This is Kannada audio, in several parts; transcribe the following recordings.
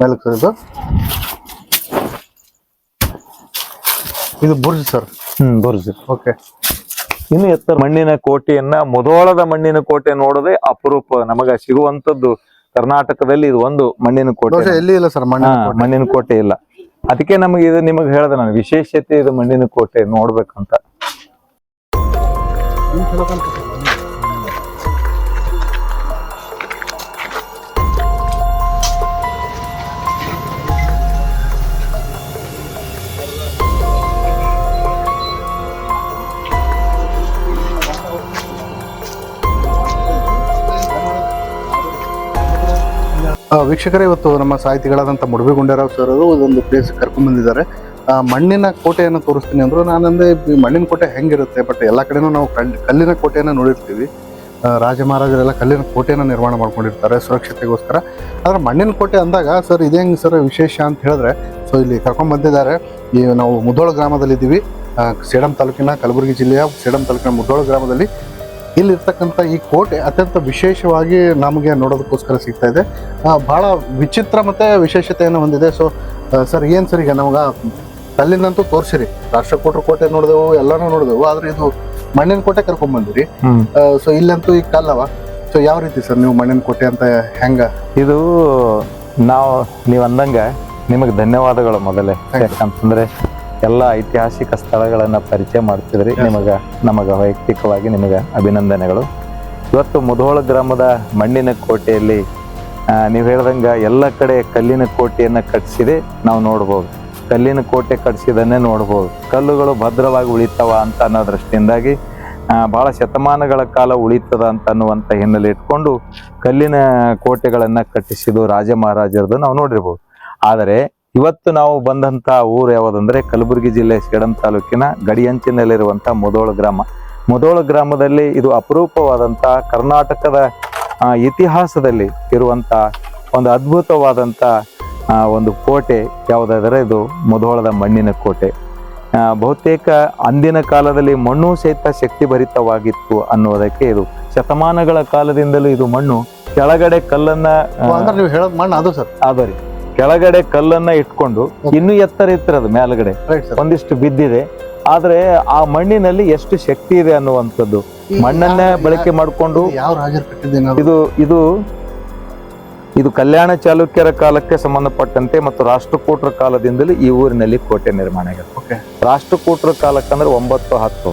ಮೇಲಕ್ಕೆ ಸರ್ ಇದು? ಇದು ಬುರ್ಜ್ ಸರ್? ಹ್ಮ್ ಬುರ್ಜ್. ಓಕೆ. ಇನ್ನು ಎತ್ತರ ಮಣ್ಣಿನ ಕೋಟೆಯನ್ನ ಮೊದಲದ ಮಣ್ಣಿನ ಕೋಟೆ ನೋಡದೆ ಅಪರೂಪ. ನಮಗ ಸಿಗುವಂತದ್ದು ಕರ್ನಾಟಕದಲ್ಲಿ ಇದು ಒಂದು ಮಣ್ಣಿನ ಕೋಟೆ. ಎಲ್ಲಿ ಇಲ್ಲ ಸರ್ ಮಣ್ಣ ಮಣ್ಣಿನ ಕೋಟೆ. ಮಣ್ಣಿನ ಕೋಟೆ ಇಲ್ಲ. ಅದಕ್ಕೆ ನಮಗೆ ಇದು ನಿಮಗೆ ಹೇಳ್ದೆ ನಾನು ವಿಶೇಷತೆ ಇದು ಮಣ್ಣಿನ ಕೋಟೆ ನೋಡ್ಬೇಕಂತ. ವೀಕ್ಷಕರೇ, ಇವತ್ತು ನಮ್ಮ ಸಾಹಿತಿಗಳಾದಂಥ ಮುಡುಬಿ ಗುಂಡೇರಾವ್ ಸರ್ ಅವರು ಒಂದು ಪ್ಲೇಸ್ ಕರ್ಕೊಂಡ್ಬಂದಿದ್ದಾರೆ. ಮಣ್ಣಿನ ಕೋಟೆಯನ್ನು ತೋರಿಸ್ತೀನಿ ಅಂದರು, ನಾನಂದೆ ಈ ಮಣ್ಣಿನ ಕೋಟೆ ಹೆಂಗಿರುತ್ತೆ ಬಟ್ ಎಲ್ಲ ಕಡೆನೂ ನಾವು ಕಲ್- ಕಲ್ಲಿನ ಕೋಟೆಯನ್ನು ನೋಡಿರ್ತೀವಿ. ರಾಜ ಮಹಾರಾಜರೆಲ್ಲ ಕಲ್ಲಿನ ಕೋಟೆಯನ್ನು ನಿರ್ಮಾಣ ಮಾಡ್ಕೊಂಡಿರ್ತಾರೆ ಸುರಕ್ಷತೆಗೋಸ್ಕರ. ಆದರೆ ಮಣ್ಣಿನ ಕೋಟೆ ಅಂದಾಗ, ಸರ್, ಇದೇ ಹೆಂಗೆ ಸರ್ ವಿಶೇಷ? ಅಂತ ಹೇಳಿದ್ರೆ, ಸೊ, ಇಲ್ಲಿ ಕರ್ಕೊಂಡ್ಬಂದಿದ್ದಾರೆ. ಈ ನಾವು ಮುಧೋಳ ಗ್ರಾಮದಲ್ಲಿದ್ದೀವಿ. ಸೇಡಂ ತಾಲೂಕಿನ ಕಲಬುರಗಿ ಜಿಲ್ಲೆಯ ಸೇಡಂ ತಾಲೂಕಿನ ಮುಧೋಳ ಗ್ರಾಮದಲ್ಲಿ ಇಲ್ಲಿರ್ತಕ್ಕಂಥ ಈ ಕೋಟೆ ಅತ್ಯಂತ ವಿಶೇಷವಾಗಿ ನಮಗೆ ನೋಡೋದಕ್ಕೋಸ್ಕರ ಸಿಗ್ತಾ ಇದೆ. ಭಾಳ ಬಹಳ ವಿಚಿತ್ರ ಮತ್ತೆ ವಿಶೇಷತೆಯನ್ನು ಹೊಂದಿದೆ. ಸೊ ಸರ್ ಏನ್ ಸರ್ ಈಗ ನಮಗ ಕಲ್ಲಿನಂತೂ ತೋರಿಸಿರಿ. ರಾಷ್ಟ್ರಕೂಟರ ಕೋಟೆ ನೋಡಿದೆವು ಎಲ್ಲಾನು ನೋಡಿದೆವು. ಆದ್ರೆ ಇದು ಮಣ್ಣಿನ ಕೋಟೆ ಕರ್ಕೊಂಡ್ ಬಂದಿರಿ ಹ್ಮ್ ಸೊ ಇಲ್ಲಂತೂ ಈ ಕಲ್ಲವ. ಸೊ ಯಾವ ರೀತಿ ಸರ್ ನೀವು ಮಣ್ಣಿನ ಕೋಟೆ ಅಂತ ಹೆಂಗ? ಇದು ನಾವು ನೀವು ಅಂದಂಗ ನಿಮಗೆ ಧನ್ಯವಾದಗಳು ಮೊದಲೇ. ಯಾಕಂತಂದ್ರೆ ಎಲ್ಲ ಐತಿಹಾಸಿಕ ಸ್ಥಳಗಳನ್ನು ಪರಿಚಯ ಮಾಡ್ತಿದ್ರಿ. ನಿಮಗೆ ನಮಗೆ ವೈಯಕ್ತಿಕವಾಗಿ ನಿಮಗೆ ಅಭಿನಂದನೆಗಳು. ಇವತ್ತು ಮುಧೋಳ ಗ್ರಾಮದ ಮಣ್ಣಿನ ಕೋಟೆಯಲ್ಲಿ ನೀವು ಹೇಳ್ದಂಗೆ ಎಲ್ಲ ಕಡೆ ಕಲ್ಲಿನ ಕೋಟೆಯನ್ನು ಕಟ್ಟಿಸಿದೆ ನಾವು ನೋಡ್ಬೋದು. ಕಲ್ಲಿನ ಕೋಟೆ ಕಟ್ಟಿಸಿದನ್ನೇ ನೋಡ್ಬೋದು. ಕಲ್ಲುಗಳು ಭದ್ರವಾಗಿ ಉಳಿತಾವ ಅಂತ ಅನ್ನೋ ದೃಷ್ಟಿಯಿಂದಾಗಿ ಭಾಳ ಶತಮಾನಗಳ ಕಾಲ ಉಳಿತದ ಅಂತ ಅನ್ನುವಂಥ ಹಿನ್ನೆಲೆ ಇಟ್ಕೊಂಡು ಕಲ್ಲಿನ ಕೋಟೆಗಳನ್ನು ಕಟ್ಟಿಸಿದ್ದು ರಾಜ ಮಹಾರಾಜರದು ನಾವು ನೋಡಿರ್ಬೋದು. ಆದರೆ ಇವತ್ತು ನಾವು ಬಂದಂತ ಊರು ಯಾವುದಂದ್ರೆ ಕಲಬುರಗಿ ಜಿಲ್ಲೆ ಸೇಡಂ ತಾಲೂಕಿನ ಗಡಿಯಂಚಿನಲ್ಲಿರುವಂಥ ಮುದೋಳ ಗ್ರಾಮ. ಮುದೋಳ ಗ್ರಾಮದಲ್ಲಿ ಇದು ಅಪರೂಪವಾದಂತ ಕರ್ನಾಟಕದ ಇತಿಹಾಸದಲ್ಲಿ ಇರುವಂತ ಒಂದು ಅದ್ಭುತವಾದಂತ ಒಂದು ಕೋಟೆ ಯಾವುದಾದರೆ ಇದು ಮುಧೋಳದ ಮಣ್ಣಿನ ಕೋಟೆ. ಬಹುತೇಕ ಅಂದಿನ ಕಾಲದಲ್ಲಿ ಮಣ್ಣು ಸಹಿತ ಶಕ್ತಿಭರಿತವಾಗಿತ್ತು ಅನ್ನೋದಕ್ಕೆ ಇದು ಶತಮಾನಗಳ ಕಾಲದಿಂದಲೂ ಇದು ಮಣ್ಣು ಕೆಳಗಡೆ ಕಲ್ಲನ್ನ ನೀವು ಹೇಳೋದ್ ಮಣ್ಣು ಅದು ಸರ್. ಅದರಿ ಕೆಳಗಡೆ ಕಲ್ಲನ್ನ ಇಟ್ಕೊಂಡು ಇನ್ನು ಎತ್ತರ ಇತ್ತಿರದು ಮೇಲ್ಗಡೆ. ಒಂದಿಷ್ಟು ಬಿದ್ದಿದೆ. ಆದ್ರೆ ಆ ಮಣ್ಣಿನಲ್ಲಿ ಎಷ್ಟು ಶಕ್ತಿ ಇದೆ ಅನ್ನುವಂಥದ್ದು. ಮಣ್ಣನ್ನೇ ಬಳಕೆ ಮಾಡಿಕೊಂಡು ಇದು ಇದು ಇದು ಕಲ್ಯಾಣ ಚಾಲುಕ್ಯರ ಕಾಲಕ್ಕೆ ಸಂಬಂಧಪಟ್ಟಂತೆ ಮತ್ತು ರಾಷ್ಟ್ರಕೂಟರ ಕಾಲದಿಂದಲೂ ಈ ಊರಿನಲ್ಲಿ ಕೋಟೆ ನಿರ್ಮಾಣ ಆಗಿದೆ. ರಾಷ್ಟ್ರಕೂಟರ ಕಾಲಕ್ಕಂದ್ರೆ ಒಂಬತ್ತು ಹತ್ತು.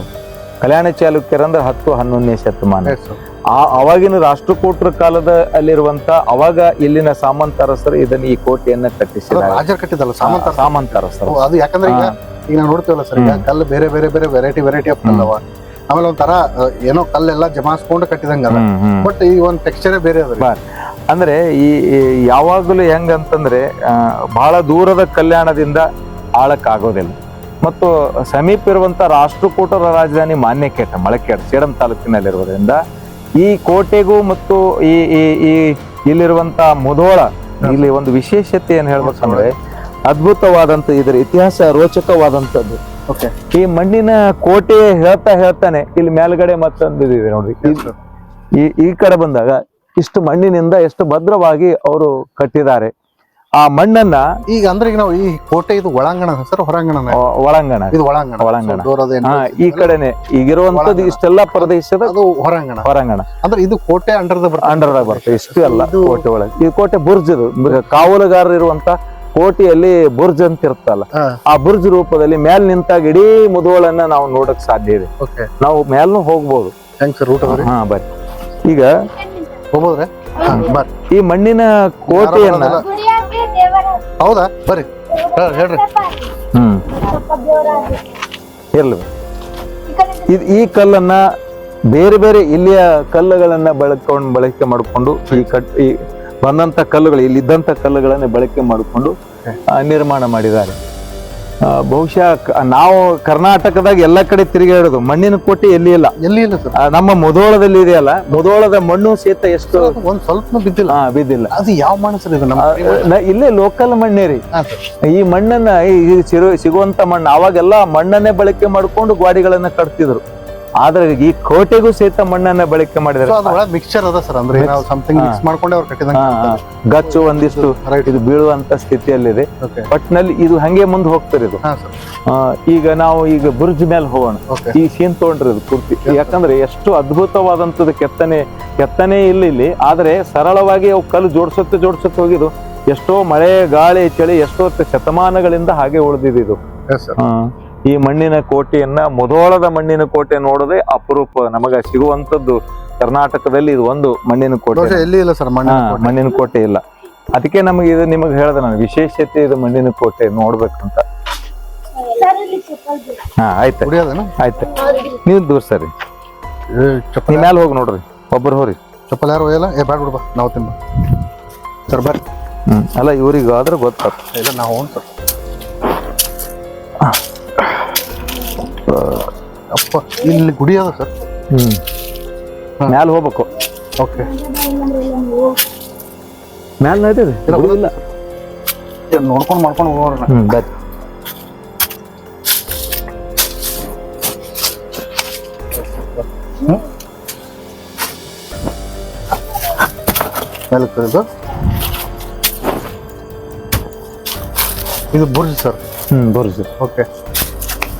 ಕಲ್ಯಾಣ ಚಾಲುಕ್ಯರ ಚಾಲುಕ್ಯರಂದ್ರೆ ಹತ್ತು ಹನ್ನೊಂದನೇ ಶತಮಾನ. ಆ ಅವಾಗಿನ ರಾಷ್ಟ್ರಕೂಟರ ಕಾಲದ ಅಲ್ಲಿರುವಂತ ಅವಾಗ ಇಲ್ಲಿನ ಸಾಮಂತರಸರು ಇದನ್ನ ಈ ಕೋಟೆಯನ್ನ ಕಟ್ಟಿಸಿದ್ದಾರೆ ರಾಜರು ಕಟ್ಟಿದಲ್ಲ ಸಾಮಂತ ಸಾಮಂತರಸರು. ಅದು ಯಾಕಂದ್ರೆ ಈಗ ಈಗ ನಾವು ನೋಡ್ತೀವಲ್ಲ ಸರ್ ಈಗ. ಕಲ್ಲು ಬೇರೆ ಬೇರೆ ಬೇರೆ ವೆರೈಟಿ ವೆರೈಟಿ ಆಫ್ ಕಲ್ಲವ. ಆಮೇಲೆ ಒಂಥರ ಏನೋ ಕಲ್ಲೆಲ್ಲ ಜಮಾಸ್ಕೊಂಡು ಕಟ್ಟಿದಂಗ. ಬಟ್ ಈ ಒಂದು ಟೆಕ್ಸ್ಚರೇ ಬೇರೆ ಅದ ಅಂದ್ರೆ ಈ ಯಾವಾಗಲೂ ಹೆಂಗಂತಂದ್ರೆ ಬಹಳ ದೂರದ ಕಲ್ಯಾಣದಿಂದ ಆಳಕ್ಕಾಗೋದಿಲ್ಲ. ಮತ್ತು ಸಮೀಪ ಇರುವಂತ ರಾಷ್ಟ್ರಕೂಟರ ರಾಜಧಾನಿ ಮಾನ್ಯಕೇಟ ಮಳಕೇಟ ಸೇಡಂ ತಾಲೂಕಿನಲ್ಲಿರುವುದರಿಂದ ಈ ಕೋಟೆಗೂ ಮತ್ತು ಈ ಈ ಇಲ್ಲಿರುವಂತ ಮುಧೋಳ ಇಲ್ಲಿ ಒಂದು ವಿಶೇಷತೆ ಏನು ಹೇಳ್ಬೇಕಂದ್ರೆ ಅದ್ಭುತವಾದಂತ ಇದರ ಇತಿಹಾಸ ರೋಚಕವಾದಂತದ್ದು. ಈ ಮಣ್ಣಿನ ಕೋಟೆ ಹೇಳ್ತಾ ಹೇಳ್ತಾನೆ ಇಲ್ಲಿ ಮೇಲ್ಗಡೆ ಮತ್ತೊಂದು ಇದೆ ನೋಡ್ರಿ. ಈ ಈ ಕಡೆ ಬಂದಾಗ ಇಷ್ಟು ಮಣ್ಣಿನಿಂದ ಎಷ್ಟು ಭದ್ರವಾಗಿ ಅವರು ಕಟ್ಟಿದ್ದಾರೆ. ಆ ಮಣ್ಣನ್ನ ಈಗ ಅಂದ್ರೆ ಈಗ ನಾವು ಈ ಕೋಟೆ ಇದು ಒಳಾಂಗಣ ಸರ್ ಹೊರಾಂಗಣ ಒಳಾಂಗಣ. ಇದು ಒಳಾಂಗಣ. ಒಳಾಂಗಣ. ಈ ಕಡೆನೆ. ಈಗಿರುವಂತದ್ದು. ಇಷ್ಟೆಲ್ಲ ಪ್ರದೇಶದ ಅದು ಹೊರಾಂಗಣ. ಹೊರಾಂಗಣ. ಅಂದ್ರೆ ಇದು ಕೋಟೆ ಅಂಡರ್ ದ ಅಂಡರ್ದಾಗ ಬರ್ತದೆ. ಇಷ್ಟು ಅಲ್ಲ ಕೋಟೆ ಒಳಗೆ. ಈ ಕೋಟೆ ಬುರ್ಜ್ ಇದು. ಕಾವಲುಗಾರರು ಇರುವಂತ ಕೋಟೆಯಲ್ಲಿ ಬುರ್ಜ್ ಅಂತ ಇರ್ತಲ್ಲ ಆ ಬುರ್ಜ್ ರೂಪದಲ್ಲಿ ಮೇಲ್ ನಿಂತಾಗ ಇಡೀ ಮುದುವಳನ್ನ ನಾವು ನೋಡಕ್ ಸಾಧ್ಯ ಇದೆ. ನಾವು ಮೇಲ್ನು ಹೋಗ್ಬೋದು. ಬರ್ರಿ ಹಾ ಬರ್ರಿ ಈಗ ಹೋಗ್ಬೋದ್ರೆ? ಈ ಮಣ್ಣಿನ ಕೋಟೆಯನ್ನ ಹೌದಾ? ಬರ್ರಿ. ಹೇಳ್- ಹೇಳ್ರಿ. ಹ್ಮ್. ಇರ್ಲಿ. ಈ ಕಡೆ ಈ ಕಲ್ಲನ್ನ ಬೇರೆ ಬೇರೆ ಇಲ್ಲಿಯ ಕಲ್ಲುಗಳನ್ನ ಬಳಕೊಂಡು ಬಳಕೆ ಮಾಡಿಕೊಂಡು ಈ ಕಟ್ ಈ ಬಂದಂತ ಕಲ್ಲುಗಳು ಇಲ್ಲಿದ್ದಂತ ಕಲ್ಲುಗಳನ್ನ ಬಳಕೆ ಮಾಡಿಕೊಂಡು ಆ, ನಿರ್ಮಾಣ ಮಾಡಿದ್ದಾರೆ. ಬಹುಶಃ ನಾವು ಕರ್ನಾಟಕದಾಗ ಎಲ್ಲ ಕಡೆ ತಿರುಗಾಡೋದು ಮಣ್ಣಿನ ಕೋಟೆ ಎಲ್ಲಿ ಇಲ್ಲ? ಎಲ್ಲಿ ಇಲ್ಲ ಸರ್? ಆ, ನಮ್ಮ ಮುಧೋಳದಲ್ಲಿ ಇದೆಯಲ್ಲ ಮುಧೋಳದ ಮಣ್ಣು ಸೇತ ಎಷ್ಟು? ಒಂದ್ ಸ್ವಲ್ಪ ಬಿದ್ದಿಲ್ಲ. ಹಾ ಬಿದ್ದಿಲ್ಲ. ಅದು ಯಾವ ಮಣ್ಣು ಸರ್ ಇದು ನಮ್ಮ ಆ, ನ- ಇಲ್ಲೇ ಲೋಕಲ್ ಮಣ್ಣೇ ರೀ. ಹಾ, ಸರ್. ಈ ಮಣ್ಣನ್ನ ಈ ಸಿರು ಸಿಗುವಂತ ಮಣ್ಣು ಅವಾಗೆಲ್ಲ ಮಣ್ಣನ್ನೇ ಬಳಕೆ ಮಾಡಿಕೊಂಡು ಗಾಡಿಗಳನ್ನ ಕಟ್ತಿದ್ರು. ಆದ್ರೆ ಈ ಕೋಟೆಗೂ ಸಹಿತ ಮಣ್ಣನ್ನ ಬಳಕೆ ಮಾಡಿದ್ದಾರೆ. ಅದ್ರೊಳಗೆ ಮಿಕ್ಸ್ಚರ್ ಅದ ಸರ್ ಅಂದ್ರೆ ನಾವು ಸಮಥಿಂಗ್ ಮಿಕ್ಸ್ ಮಾಡ್ಕೊಂಡೆ ಅವ್ರು ಕಟ್ಟಿದಂಗೆ. ಗಚ್ಚು ಒಂದಿಷ್ಟು ಇದು ಬೀಳುವಂತ ಸ್ಥಿತಿಯಲ್ಲಿದೆ. ಒಟ್ನಲ್ಲಿ ಇದು ಹಂಗೆ ಮುಂದೆ ಹೋಗ್ತಾರೆ ಇದು. ಈಗ ನಾವು ಈಗ ಬುರ್ಜ್ ಮೇಲೆ ಹೋಗೋಣ. ಈ ಸೀನ್ ತಗೊಂಡ್ರಿ ಇದು ಪೂರ್ತಿ. ಯಾಕಂದ್ರೆ ಎಷ್ಟು ಅದ್ಭುತವಾದಂತದ್ದು ಕೆತ್ತನೆ ಕೆತ್ತನೆ ಇಲ್ಲ ಇಲ್ಲಿ. ಆದ್ರೆ ಸರಳವಾಗಿ ಅವು ಕಲ್ಲು ಜೋಡಿಸುತ್ತೆ ಜೋಡಿಸುತ್ತೆ ಹೋಗಿದ್ದು. ಎಷ್ಟೋ ಮಳೆ ಗಾಳಿ ಚಳಿ ಎಷ್ಟೋ ಶತಮಾನಗಳಿಂದ ಹಾಗೆ ಉಳಿದಿದೆ ಇದು. ಎಸ್ ಸರ್ ಆ, ಈ ಮಣ್ಣಿನ ಕೋಟೆಯನ್ನ ಮೊದೋಳದ ಮಣ್ಣಿನ ಕೋಟೆ ನೋಡದೆ ಅಪರೂಪ. ನಮಗ ಸಿಗುವಂತದ್ದು ಕರ್ನಾಟಕದಲ್ಲಿ ಇದು ಒಂದು ಮಣ್ಣಿನ ಕೋಟೆ. ಎಲ್ಲಿ ಇಲ್ಲ ಸರ್ ಮಣ್ಣಿನ ಕೋಟೆ. ಮಣ್ಣಿನ ಕೋಟೆ ಇಲ್ಲ. ಅದಕ್ಕೆ ನಮಗೆ ಇದು ನಿಮಗೆ ಹೇಳ್ದೆ ನಾನು ವಿಶೇಷತೆ ಇದು ಮಣ್ಣಿನ ಕೋಟೆ ನೋಡ್ಬೇಕಂತ. ಸರ್ ಇಲ್ಲಿ ಚಪ್ಪಲ್ ಹಾ ಆಯ್ತು. ಆಯ್ತು. ನೀವು ದೂರ ಸರಿ. ಚಪ್ಪಲಿ ಮ್ಯಾಲ ಹೋಗಿ ನೋಡ್ರಿ ಒಬ್ಬರು ಹೋರಿ. ಚಪ್ಪಲಿ ಯಾರು ಹೋಯಲ್ಲ ಏ ಬ್ಯಾಡ ಬಿಡ್ಬಾ ನಾವು ತಿನ್ಬ. ಸರ್ ಬರ್ರಿ. ಹ್ಮ್ ಅಲ್ಲ ಇವ್ರಿಗೆ ಆದ್ರೆ ಗೊತ್ತಾಗ್ತದೆ. ಇಲ್ಲ ನಾವು ಸರ್ ಇಲ್ಲಿ ಗುಡಿ ಅದ ಸರ್. ಹ್ಮ್. ಮ್ಯಾಲ ಹೋಗ್ಬೇಕು. ಓಕೆ. ಮ್ಯಾಲೆ ನಡೀರಿ ಇಲ್ಲ ನೋಡ್ಕೊಂಡು ಮಾಡ್ಕೊಂಡು ಹೋಗೋಣ. ಮೇಲಕ್ಕೆ ಇದು? ಇದು ಬುರ್ಜ್ ಸರ್. ಹ್ಮ್ ಬುರ್ಜ್. ಓಕೆ.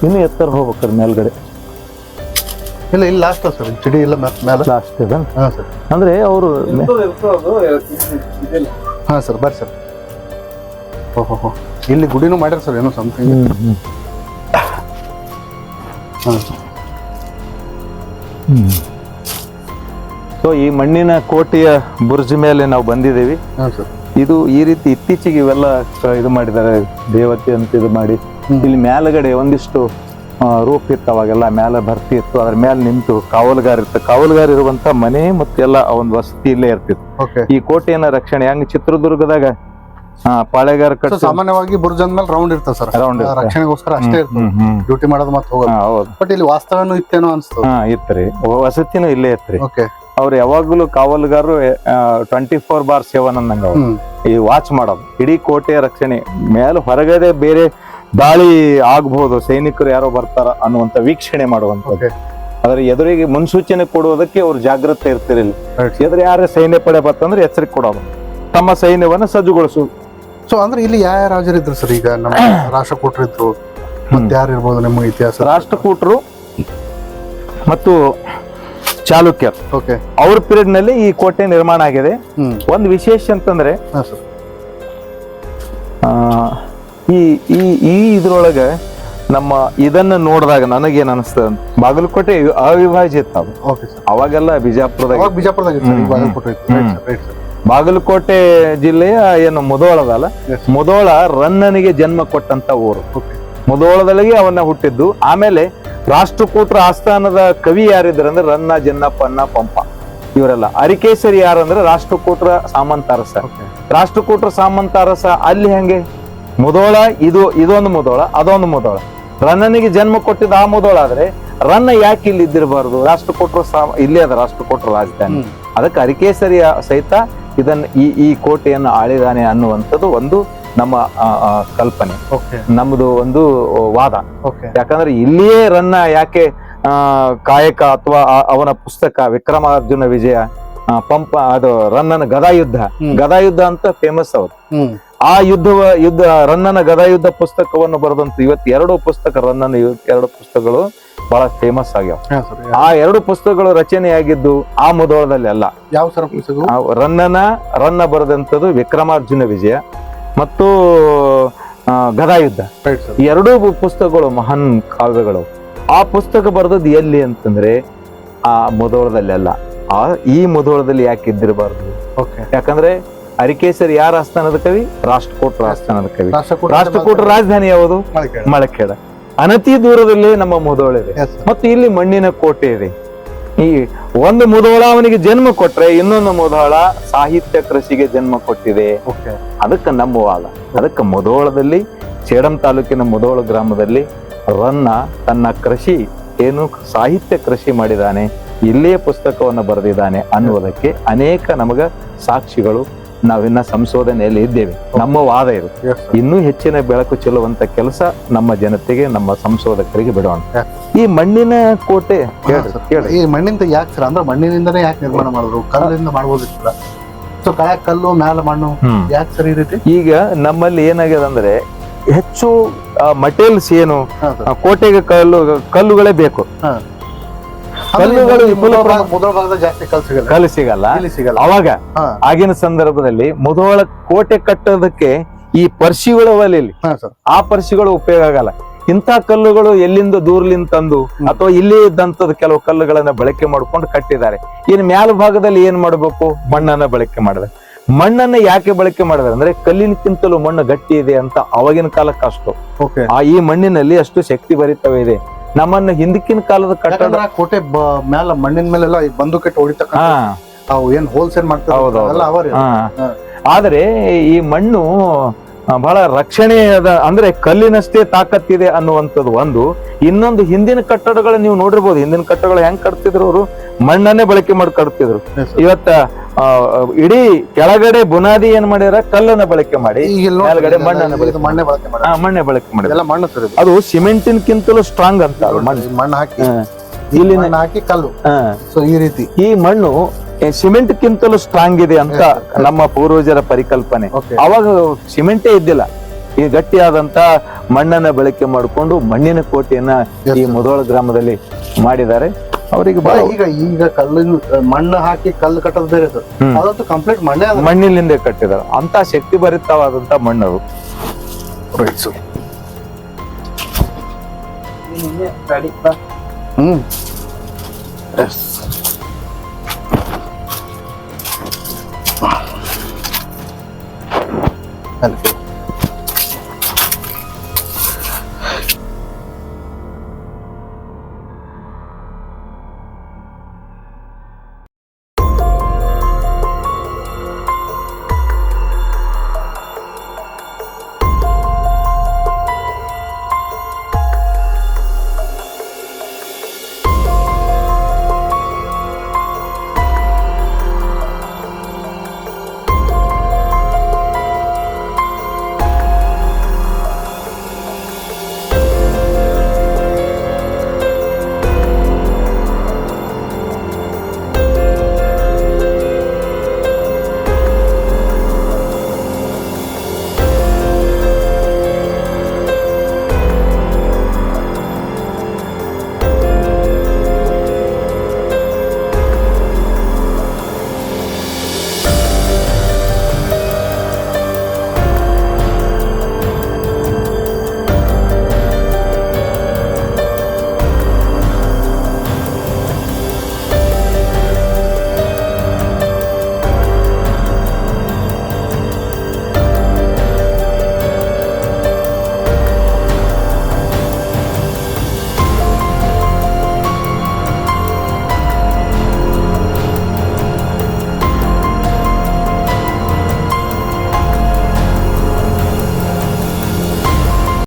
ಇನ್ನು ಎತ್ತರ ಹೋಗ್ಬೇಕು ಮೇಲ್ಗಡೆ. ಇಲ್ಲ ಇಲ್ಲಿ ಲಾಸ್ಟ್ ಸರ್ ಚಿಡಿ ಇಲ್ಲ ಮೇಲೆ? ಲಾಸ್ಟ್ ಇದೆ ಹಾಂ ಸರ್ ಅಂದರೆ ಅವರು ಹಾಂ ಸರ್ ಬರ್ರಿ ಸರ್ ಓಹೋ ಹೋ ಇಲ್ಲಿ ಗುಡಿನೂ ಮಾಡ್ಯಾರ ಸರ್ ಏನೋ ಸಮಥಿಂಗ್ ಹಾಂ ಸೊ ಈ ಮಣ್ಣಿನ ಕೋಟೆಯ ಬುರ್ಜ್ ಮೇಲೆ ನಾವು ಬಂದಿದ್ದೀವಿ. ಹಾಂ ಸರ್ ಇದು ಈ ರೀತಿ ಇತ್ತೀಚೆಗೆ ಇವೆಲ್ಲ ಇದು ಮಾಡಿದ್ದಾರೆ. ದೇವತೆ ಅಂತ ಇದು ಮಾಡಿ. ಇಲ್ಲಿ ಮೇಲಗಡೆ ಒಂದಿಷ್ಟು ರೂಪ್ ಇತ್ತು ಅವಾಗೆಲ್ಲ ಮೇಲೆ ಭರ್ತಿ ಇತ್ತು. ಅದ್ರ ಮೇಲೆ ನಿಂತು ಕಾವಲುಗಾರ ಇತ್ತು ಕಾವಲುಗಾರ ಇರುವಂತ ಮನೆ ಮತ್ತೆ ಎಲ್ಲ ಒಂದು ವಸತಿ ಇಲ್ಲೇ ಇರ್ತಿತ್ತು. ಈ ಕೋಟೆಯನ್ನ ರಕ್ಷಣೆ ಹೆಂಗ್ ಚಿತ್ರದುರ್ಗದಾಗ? ಆ, ಪಾಳೆಗಾರ ಕಟ್ ಕಟ್ಟ ಸಾಮಾನ್ಯವಾಗಿ ಬುರ್ಜ್ ಅಂದ್ಮೇಲೆ ರೌಂಡ್ ಇರ್ತದೆ ಸರ್. ರೌಂಡ್ ರಕ್ಷಣೆಗೋಸ್ಕರ ಅಷ್ಟೇ ಡ್ಯೂಟಿ ಮಾಡೋದು ಮತ್ತೆ ಹೋಗೋದು ಹೌದು. ಬಟ್ ಇಲ್ಲಿ ವಾಸ್ತವನು ಇತ್ತೇನೋ ಅನ್ಸ್ತು. ಹಾ ಇತ್ರಿ ವಸತಿನೂ ಇಲ್ಲೇ ಇತ್ರಿ ಓಕೆ. ಅವ್ರು ಯಾವಾಗಲೂ ಕಾವಲುಗಾರರು ಟ್ವೆಂಟಿ ಫೋರ್ ಬಾರ್ ಸೆವೆನ್ ಅನ್ನಂಗ. ಈ ವಾಚ್ ಮಾಡೋದು. ಇಡೀ ಕೋಟೆಯ ರಕ್ಷಣೆ. ಮೇಲೆ ಹೊರಗಡೆ ಬೇರೆ ದಾಳಿ ಆಗಬಹುದು ಸೈನಿಕರು ಯಾರೋ ಬರ್ತಾರ ಅನ್ನುವಂತ ವೀಕ್ಷಣೆ ಮಾಡುವಂಥದ್ದು. ಅದ್ರ ಎದುರಿಗೆ ಮುನ್ಸೂಚನೆ ಕೊಡುವುದಕ್ಕೆ ಅವ್ರು ಜಾಗ್ರತೆ ಇರ್ತಿರಲಿಲ್ಲ. ಎದುರು ಯಾರೇ ಸೈನ್ಯ ಪಡೆ ಬರ್ತಂದ್ರೆ ಎಚ್ಚರಿಕೆ ಕೊಡೋದು. ತಮ್ಮ ಸೈನ್ಯವನ್ನು ಸಜ್ಜುಗೊಳಿಸು. ಸೊ ಅಂದ್ರೆ ಇಲ್ಲಿ ಯಾವ ಯಾವ ರಾಜರಿದ್ರು ಸರ್? ಈಗ ನಮ್ಮ ರಾಷ್ಟ್ರಕೂಟರಿದ್ರು ಮತ್ತೆ ಯಾರು ಇರ್ಬೋದು ನಿಮ್ಮ ಇತಿಹಾಸ? ರಾಷ್ಟ್ರಕೂಟರು ಮತ್ತು ಚಾಲುಕ್ಯ. ಓಕೆ ಅವ್ರ ಪೀರಿಯಡ್ನಲ್ಲಿ ಈ ಕೋಟೆ ನಿರ್ಮಾಣ ಆಗಿದೆ. ಒಂದು ವಿಶೇಷ ಅಂತಂದ್ರೆ ಹಾ ಸರ್ ಆ, ಈ ಈ ಈ ಇದ್ರೊಳಗೆ ನಮ್ಮ ಇದನ್ನ ನೋಡಿದಾಗ ನನಗೇನು ಅನಿಸ್ತದೆ ಬಾಗಲಕೋಟೆ ಅವಿಭಾಜ್ಯ ಇತ್ತು ಅದು. ಅವಾಗೆಲ್ಲ ಬಿಜಾಪುರದಾಗ ಬಿಜಾಪುರದಾಗ ಬಾಗಲಕೋಟೆ ಜಿಲ್ಲೆಯ ಏನು ಮುದೋಳದಲ್ಲ. ಮುದೋಳ ರನ್ನನಿಗೆ ಜನ್ಮ ಕೊಟ್ಟಂತ ಊರು. ಮುದೋಳದಲ್ಲಿ ಅವನ್ನ ಹುಟ್ಟಿದ್ದು. ಆಮೇಲೆ ರಾಷ್ಟ್ರಕೂಟರ ಆಸ್ಥಾನದ ಕವಿ ಯಾರಿದ್ರು ಅಂದ್ರೆ ರನ್ನ ಜನ್ನಪ್ಪ ಅನ್ನ ಪಂಪ. ಇವರೆಲ್ಲ. ಅರಿಕೇಸರಿ ಯಾರಂದ್ರೆ ರಾಷ್ಟ್ರಕೂಟರ ಸಾಮಂತಾರಸ. ರಾಷ್ಟ್ರಕೂಟರ ಸಾಮಂತಾರಸ ಅಲ್ಲಿ ಹೆಂಗೆ? ಮುದೋಳ ಇದು ಇದೊಂದು ಮುದೋಳ ಅದೊಂದು ಮುದೋಳ. ರನ್ನನಿಗೆ ಜನ್ಮ ಕೊಟ್ಟಿದ್ದ ಆ ಮುದೋಳ ಆದ್ರೆ ರನ್ನ ಯಾಕೆ ಇಲ್ಲಿ ಇದ್ದಿರಬಾರ್ದು? ರಾಷ್ಟ್ರ ಸಾ ಇಲ್ಲೇ ಅದ ರಾಷ್ಟ್ರಕೂಟರ ರಾಜಧಾನಿ. ಹ್ಮ್. ಅದಕ್ಕೆ ಅರಿಕೇಸರಿಯ ಸಹಿತ ಇದನ್ನ ಈ ಈ ಕೋಟೆಯನ್ನು ಆಳಿದಾನೆ ಅನ್ನುವಂಥದ್ದು ಒಂದು ನಮ್ಮ ಕಲ್ಪನೆ. ನಮ್ದು ಒಂದು ವಾದ. ಯಾಕಂದ್ರೆ ಇಲ್ಲಿಯೇ ರನ್ನ ಯಾಕೆ ಆ, ಕಾಯಕ ಅಥವಾ ಅವನ ಪುಸ್ತಕ ವಿಕ್ರಮಾರ್ಜುನ ವಿಜಯ ಪಂಪ ಅದು ರನ್ನನ ಗದಾಯುದ್ಧ. ಗದಾಯುದ್ಧ ಅಂತ ಫೇಮಸ್ ಅವ್ರು. ಆ ಯುದ್ಧ ಯುದ್ಧ ರನ್ನನ ಗದಾಯುದ್ಧ ಪುಸ್ತಕವನ್ನು ಬರೆದಂತ ಇವತ್ತು ಎರಡು ಪುಸ್ತಕ ರನ್ನನ ಎರಡು ಪುಸ್ತಕಗಳು ಬಹಳ ಫೇಮಸ್ ಆಗ್ಯಾವ. ಆ ಎರಡು ಪುಸ್ತಕಗಳು ರಚನೆಯಾಗಿದ್ದು ಆ ಮುದೋಳದಲ್ಲಿ ಅಲ್ಲ. ಯಾವ ಸರ್ ಪುಸ್ತಕ ರನ್ನನ ರನ್ನ ಬರೆದಂಥದ್ದು ವಿಕ್ರಮಾರ್ಜುನ ವಿಜಯ ಮತ್ತು ಗದಾಯುದ್ಧ. ಎರಡೂ ಪುಸ್ತಕಗಳು ಮಹಾನ್ ಕಾವ್ಯಗಳು ಆ ಪುಸ್ತಕ ಬರೆದದ್ದು ಎಲ್ಲಿ ಅಂತಂದ್ರೆ ಆ ಮುದೋಳದಲ್ಲಿ ಅಲ್ಲ. ಆ ಈ ಮುದೋಳದಲ್ಲಿ ಯಾಕೆ ಇದ್ದಿರಬಾರ್ದು? ಓಕೆ ಯಾಕಂದ್ರೆ ಅರಿಕೇಸರಿ ಯಾರ ಆಸ್ಥಾನದ ಕವಿ? ರಾಷ್ಟ್ರಕೂಟರ ಆಸ್ಥಾನದ ಕವಿ. ರಾಷ್ಟ್ರಕೂಟ ರಾಷ್ಟ್ರಕೂಟರ ರಾಜಧಾನಿ ಯಾವುದು? ಮಳಕೇಡ ಮಳಖೇಡ ಅನತಿ ದೂರದಲ್ಲಿ ನಮ್ಮ ಮುದೋಳ ಇದೆ. ಮತ್ತು ಇಲ್ಲಿ ಮಣ್ಣಿನ ಕೋಟೆ ಇದೆ. ಈ ಒಂದು ಮುದೋಳ ಅವನಿಗೆ ಜನ್ಮ ಕೊಟ್ರೆ ಇನ್ನೊಂದು ಮುದೋಳ ಸಾಹಿತ್ಯ ಕೃಷಿಗೆ ಜನ್ಮ ಕೊಟ್ಟಿದೆ. ಅದಕ್ಕೆ ನಮ್ಮ ವಾದ. ಅದಕ್ಕೆ ಮುದೋಳದಲ್ಲಿ ಚೇಡಂ ತಾಲೂಕಿನ ಮುದೋಳ ಗ್ರಾಮದಲ್ಲಿ ರನ್ನ ತನ್ನ ಕೃಷಿ ಏನು ಸಾಹಿತ್ಯ ಕೃಷಿ ಮಾಡಿದಾನೆ. ಇಲ್ಲಿಯೇ ಪುಸ್ತಕವನ್ನು ಬರೆದಿದ್ದಾನೆ ಅನ್ನುವುದಕ್ಕೆ ಅನೇಕ ನಮಗ ಸಾಕ್ಷಿಗಳು ನಾವಿನ್ನ ಸಂಶೋಧನೆಯಲ್ಲಿ ಇದ್ದೇವೆ. ನಮ್ಮ ವಾದ ಇದು. ಇನ್ನೂ ಹೆಚ್ಚಿನ ಬೆಳಕು ಚೆಲ್ಲುವಂತ ಕೆಲಸ ನಮ್ಮ ಜನತೆಗೆ ನಮ್ಮ ಸಂಶೋಧಕರಿಗೆ ಬಿಡೋಣ. ಈ ಮಣ್ಣಿನ ಕೋಟೆ ಈ ಮಣ್ಣಿಂದ ಯಾಕೆ ಸರ್ ಅಂದ್ರೆ ಮಣ್ಣಿನಿಂದನೇ ಯಾಕೆ ನಿರ್ಮಾಣ ಮಾಡಿದ್ರು? ಕಲ್ಲಿಂದ ಮಾಡ್ಬೋದಿತ್ತಲ್ಲ ಸೊ ಕಳೆ ಕಲ್ಲು ಮ್ಯಾಲ ಮಣ್ಣು ಯಾಕೆ ಸರ್ ಈ ರೀತಿ? ಈಗ ನಮ್ಮಲ್ಲಿ ಏನಾಗ್ಯದ ಅಂದ್ರೆ ಹೆಚ್ಚು ಮಟೀರಿಯಲ್ಸ್ ಏನು ಕೋಟೆಗೆ ಕಲ್ಲು ಕಲ್ಲುಗಳೇ ಬೇಕು. ಕಲ್ಲುಗಳು ಜಾಸ್ತಿ ಕಲ್ ಸಿಗಲ್ಲ. ಕಲ್ಲು ಸಿಗಲ್ಲ. ಇಲ್ಲಿ ಸಿಗಲ್ಲ. ಅವಾಗ ಆಗಿನ ಸಂದರ್ಭದಲ್ಲಿ ಮುಧೋಳ ಕೋಟೆ ಕಟ್ಟೋದಕ್ಕೆ ಈ ಪರ್ಶಿಗಳು ಸರ್. ಆ ಪರ್ಶಿಗಳು ಉಪಯೋಗ ಆಗಲ್ಲ. ಇಂಥ ಕಲ್ಲುಗಳು ಎಲ್ಲಿಂದ ದೂರ್ಲಿಂದ ತಂದು ಅಥವಾ ಇಲ್ಲಿ ಇದ್ದಂತದ ಕೆಲವು ಕಲ್ಲುಗಳನ್ನ ಬಳಕೆ ಮಾಡ್ಕೊಂಡು ಕಟ್ಟಿದ್ದಾರೆ. ಇನ್ ಮ್ಯಾಲ ಭಾಗದಲ್ಲಿ ಏನ್ ಮಾಡಬೇಕು? ಮಣ್ಣನ್ನ ಬಳಕೆ ಮಾಡಿದ್ರೆ. ಮಣ್ಣನ್ನ ಯಾಕೆ ಬಳಕೆ ಮಾಡಿದ್ರೆ? ಅಂದ್ರೆ ಕಲ್ಲಿನಕ್ಕಿಂತಲೂ ಮಣ್ಣು ಗಟ್ಟಿ ಇದೆ ಅಂತ ಅವಾಗಿನ ಕಾಲಕ್ಕೆ ಅಷ್ಟು ಆ ಈ ಮಣ್ಣಿನಲ್ಲಿ ಅಷ್ಟು ಶಕ್ತಿ ಭರಿತವೇ ಇದೆ. ನಮ್ಮನ್ನ ಹಿಂದಕ್ಕಿನ ಕಾಲದ ಕಟ್ಟಡ ಯಾಕಂದ್ರೆ ಆ ಕೋಟೆ ಬ- ಮ್ಯಾಲ ಮಣ್ಣಿನ ಮೇಲೆಲ್ಲ ಈ ಬಂದೂಕೆಟ್ ಹೊಡಿತಕ್ಕ ಹಾ ಅವು ಏನ್ ಹೋಲ್ಸೇಲ್ ಮಾಡ್ತಾರೆ ಆದರೆ ಹೌದು. ಅವೆಲ್ಲ ಅವರಿ ಹಾ. ಹಾ. ಆದ್ರೆ ಈ ಮಣ್ಣು ಬಹಳ ರಕ್ಷಣೆಯದ ಅಂದ್ರೆ ಕಲ್ಲಿನಷ್ಟೇ ತಾಕತ್ತಿದೆ ಅನ್ನುವಂಥದ್ದು ಒಂದು. ಇನ್ನೊಂದು ಹಿಂದಿನ ಕಟ್ಟಡಗಳು ನೀವು ನೋಡಿರ್ಬೋದು. ಹಿಂದಿನ ಕಟ್ಟಡಗಳು ಹೆಂಗ್ ಕಟ್ತಿದ್ರು ಅವರು? ಮಣ್ಣನ್ನೇ ಬಳಕೆ ಮಾಡಿ ಕಟ್ತಿದ್ರು. ಇವತ್ತ ಇಡೀ ಕೆಳಗಡೆ ಬುನಾದಿ ಏನ್ ಮಾಡ್ಯಾರ? ಕಲ್ಲನ್ನ ಬಳಕೆ ಮಾಡಿ ಮಣ್ಣನ್ನ ಇದು ಮಣ್ಣೆ ಬಳಕೆ ಮಾಡಿ. ಆ, ಮಣ್ಣೆ ಬಳಕೆ. ಅದು ಸಿಮೆಂಟಿನ್ಕಿಂತಲೂ ಸ್ಟ್ರಾಂಗ್ ಅಂತ ಮಣ್ಣು. ಹಾಕಿ. ಈ ಹಾಕಿ ಕಲ್ಲು. ಹಾ. ಸೊ ಈ ರೀತಿ. ಈ ಮಣ್ಣು ಸಿಮೆಂಟ್ಕ್ಕಿಂತಲೂ ಸ್ಟ್ರಾಂಗ್ ಇದೆ ಅಂತ ನಮ್ಮ ಪೂರ್ವಜರ ಪರಿಕಲ್ಪನೆ. ಅವಾಗ ಸಿಮೆಂಟೇ ಇದ್ದಿಲ್ಲ. ಈ ಗಟ್ಟಿಯಾದಂತ ಮಣ್ಣನ್ನ ಬಳಕೆ ಮಾಡಿಕೊಂಡು ಮಣ್ಣಿನ ಕೋಟೆಯನ್ನ ಈ ಮುದೋಳ ಗ್ರಾಮದಲ್ಲಿ ಮಾಡಿದ್ದಾರೆ. ಅವರಿಗೆ ಬಹಳ ಈಗ ಈಗ ಕಲ್ಲಿನ ಮಣ್ಣು ಹಾಕಿ ಕಲ್ಲು ಕಟ್ಟೋದು ಬೇರೆ ಸರ್ ಅದಂತೂ ಕಂಪ್ಲೀಟ್ ಮಣ್ಣೆ ಮಣ್ಣಿನಿಂದ ಕಟ್ಟಿದ್ದಾರೆ. ಅಂತ ಶಕ್ತಿ ಭರಿತವಾದಂತ ಮಣ್ಣು ಅದು. Right, sir. ಹ್ಮ್ Yes. ಅಲ್ಲಿ.